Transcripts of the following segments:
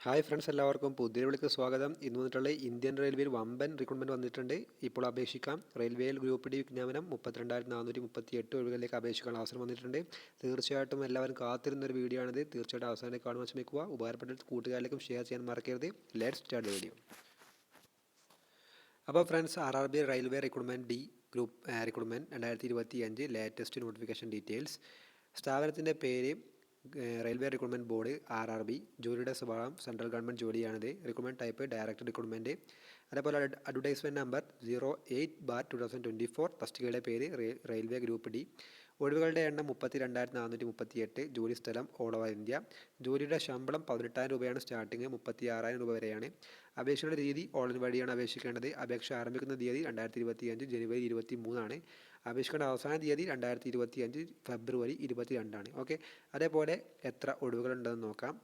Hi friends എല്ലാവർക്കും പുതിയ വിളിക്ക് സ്വാഗതം. ഇന്ന് വന്നിട്ടുള്ള ഇന്ത്യൻ റെയിൽവേയിൽ വമ്പൻ റിക്രൂട്ട്മെന്റ് വന്നിട്ടുണ്ട്. ഇപ്പോൾ അപേക്ഷിക്കാം. റെയിൽവേയിൽ ഗ്രൂപ്പ് ഡി വിജ്ഞാപനം മുപ്പത്തിരണ്ടായിരത്തി നാനൂറ്റി മുപ്പത്തി എട്ട് ഒഴിവുകളിലേക്ക് അപേക്ഷിക്കാൻ അവസരം വന്നിട്ടുണ്ട്. തീർച്ചയായിട്ടും എല്ലാവരും കാത്തിരുന്ന ഒരു വീഡിയോ ആണിത്. തീർച്ചയായിട്ടും അവസാനം കാണുവാൻ ശ്രമിക്കുക. ഉപകാരപ്പെട്ട കൂട്ടുകാരിലേക്കും ഷെയർ ചെയ്യാൻ മറക്കരുത്. ലെറ്റ് സ്റ്റാർട്ട് വീഡിയോ അപ്പോൾ friends R R B railway recruitment D group recruitment രണ്ടായിരത്തി ഇരുപത്തി അഞ്ച് ലേറ്റസ്റ്റ് നോട്ടിഫിക്കേഷൻ ഡീറ്റെയിൽസ് സ്ഥാപനത്തിന്റെ പേര് railway recruitment board R R B ജോലിയുടെ സ്വഭാവം സെൻട്രൽ ഗവൺമെന്റ് ജോലിയാണിത്. റിക്രൂട്ട്മെന്റ് ടൈപ്പ് ഡയറക്റ്റ് റിക്രൂട്ട്മെന്റ് അതേപോലെ advertisement number zero eight bar two thousand twenty four തസ്തികയുടെ പേര് റെയിൽവേ ഗ്രൂപ്പ് ഡി ഒഴിവുകളുടെ എണ്ണം മുപ്പത്തി രണ്ടായിരത്തി നാനൂറ്റി മുപ്പത്തി എട്ട് ജോലി സ്ഥലം ഓൾ ഓവർ ഇന്ത്യ. ജോലിയുടെ ശമ്പളം പതിനെട്ടായിരം രൂപയാണ് സ്റ്റാർട്ടിങ് മുപ്പത്തി ആറായിരം രൂപ വരെയാണ്. അപേക്ഷയുടെ രീതി ഓൺലൈൻ വഴിയാണ് അപേക്ഷിക്കേണ്ടത്. അപേക്ഷ ആരംഭിക്കുന്ന തീയതി രണ്ടായിരത്തി ഇരുപത്തി അഞ്ച് ജനുവരി ഇരുപത്തി മൂന്നാണ് അപേക്ഷിക്കേണ്ട അവസാന തീയതി രണ്ടായിരത്തി ഇരുപത്തി അഞ്ച് ഫെബ്രുവരി ഇരുപത്തി രണ്ടാണ് ഓക്കെ അതേപോലെ എത്ര ഒഴിവുകളുണ്ടെന്ന് നോക്കാം.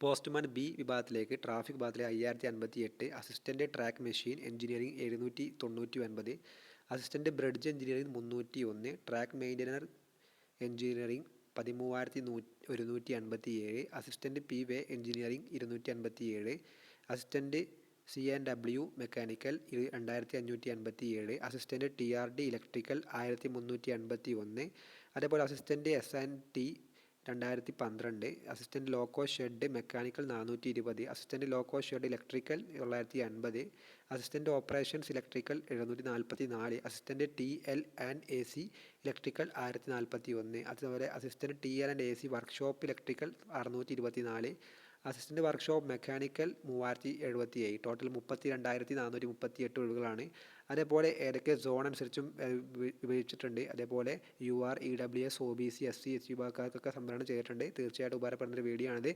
പോസ്റ്റ്മാൻ ബി വിഭാഗത്തിലേക്ക് ട്രാഫിക് വിഭാഗത്തിലെ അയ്യായിരത്തി അൻപത്തി എട്ട് അസിസ്റ്റന്റ് ട്രാക്ക് മെഷീൻ എഞ്ചിനീയറിംഗ് എഴുന്നൂറ്റി തൊണ്ണൂറ്റി ഒൻപത് അസിസ്റ്റന്റ് ബ്രിഡ്ജ് എഞ്ചിനീയറിംഗ് മുന്നൂറ്റി ഒന്ന് ട്രാക്ക് മെയിന്റനർ എഞ്ചിനീയറിംഗ് പതിമൂവായിരത്തി നൂ ഒരുന്നൂറ്റി അൻപത്തി ഏഴ് അസിസ്റ്റന്റ് പി വേ എഞ്ചിനീയറിംഗ് ഇരുന്നൂറ്റി അൻപത്തി ഏഴ് assistant C and W mechanical രണ്ടായിരത്തി അഞ്ഞൂറ്റി അൻപത്തി ഏഴ് assistant T R D electrical ആയിരത്തി മുന്നൂറ്റി അൻപത്തി ഒന്ന് അതേപോലെ അസിസ്റ്റന്റ് എസ് ആൻഡ് ടി രണ്ടായിരത്തി പന്ത്രണ്ട് അസിസ്റ്റന്റ് ലോക്കോ ഷെഡ് മെക്കാനിക്കൽ നാനൂറ്റി ഇരുപത് അസിസ്റ്റന്റ് ലോക്കോ ഷെഡ് ഇലക്ട്രിക്കൽ തൊള്ളായിരത്തി അൻപത് അസിസ്റ്റന്റ് ഓപ്പറേഷൻസ് ഇലക്ട്രിക്കൽ എഴുന്നൂറ്റി നാൽപ്പത്തി നാല് assistant T L and A C electrical ആയിരത്തി നാൽപ്പത്തി ഒന്ന് അതുപോലെ assistant T L and A C workshop electrical അറുന്നൂറ്റി ഇരുപത്തി നാല് അസിസ്റ്റന്റ് വർക്ക്ഷോപ്പ് മെക്കാനിക്കൽ മൂവായിരത്തി എഴുപത്തി ഏഴ് ടോട്ടൽ മുപ്പത്തി രണ്ടായിരത്തി നാനൂറ്റി മുപ്പത്തി എട്ട് ഒഴിവുകളാണ്. അതേപോലെ ഏതൊക്കെ സോൺ അനുസരിച്ചും വിഭജിച്ചിട്ടുണ്ട് അതേപോലെ U R E W S O B C S C S C വിഭാഗക്കാർക്കൊക്കെ സംവരണം ചെയ്തിട്ടുണ്ട്. തീർച്ചയായിട്ടും ഉപകാരപ്പെടുന്ന ഒരു വീഡിയോ ആണിത്.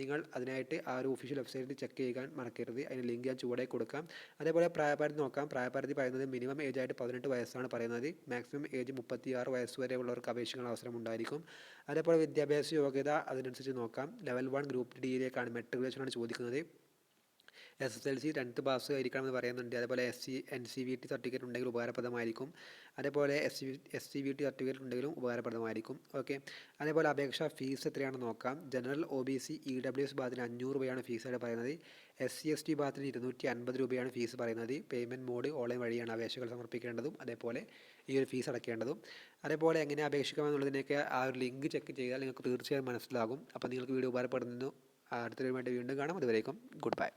നിങ്ങൾ അതിനായിട്ട് ആ ഒരു ഒഫീഷ്യൽ വെബ്സൈറ്റിൽ ചെക്ക് ചെയ്യാൻ മറക്കരുത്. അതിന് ലിങ്ക് ഞാൻ ചുവടെ കൊടുക്കാം. അതേപോലെ പ്രായപരിധി നോക്കാം. പ്രായപരിധി പറയുന്നത് മിനിമം ഏജ് ആയിട്ട് പതിനെട്ട് വയസ്സാണ് പറയുന്നത്. മാക്സിമം ഏജ് മുപ്പത്തി ആറ് വയസ്സ് വരെ ഉള്ളവർക്ക് അപേക്ഷിക്കുന്ന അവസരം ഉണ്ടായിരിക്കും. അതേപോലെ വിദ്യാഭ്യാസ യോഗ്യത അതിനനുസരിച്ച് നോക്കാം. ലെവൽ വൺ ഗ്രൂപ്പ് ഡിയിലേക്കാണ് മെട്രിക്കുലേഷനാണ് ചോദിക്കുന്നത്. S S L C tenth pass ആയിരിക്കണമെന്ന് പറയുന്നുണ്ട്. അതേപോലെ S C N C V T certificate ഉണ്ടെങ്കിൽ ഉപകാരപ്രദമായിരിക്കും. അതേപോലെ S C S C V T certificate ഉണ്ടെങ്കിലും ഉപകാരപ്രദമായിരിക്കും. ഓക്കെ അതേപോലെ അപേക്ഷ ഫീസ് എത്രയാണെന്ന് നോക്കാം. General O B C E W S ഭാഗത്തിന് അഞ്ഞൂറ് രൂപയാണ് ഫീസായിട്ട് പറയുന്നത്. എസ് സി എസ് ടി ഭാഗത്തിന് ഇരുന്നൂറ്റി അൻപത് രൂപയാണ് ഫീസ് പറയുന്നത്. പേയ്മെന്റ് മോഡ് ഓൺലൈൻ വഴിയാണ് അപേക്ഷകൾ സമർപ്പിക്കേണ്ടതും. അതേപോലെ ഈ ഒരു ഫീസ് അടയ്ക്കേണ്ടതും അതേപോലെ എങ്ങനെ അപേക്ഷിക്കാമെന്നുള്ളതിനൊക്കെ ആ ഒരു ലിങ്ക് ചെക്ക് ചെയ്താൽ നിങ്ങൾക്ക് തീർച്ചയായും മനസ്സിലാകും. അപ്പോൾ നിങ്ങൾക്ക് വീഡിയോ ഉപകാരപ്പെടുന്നു. അടുത്തൊരു വീണ്ടും കാണാം. അതുവരേക്കും ഗുഡ് ബൈ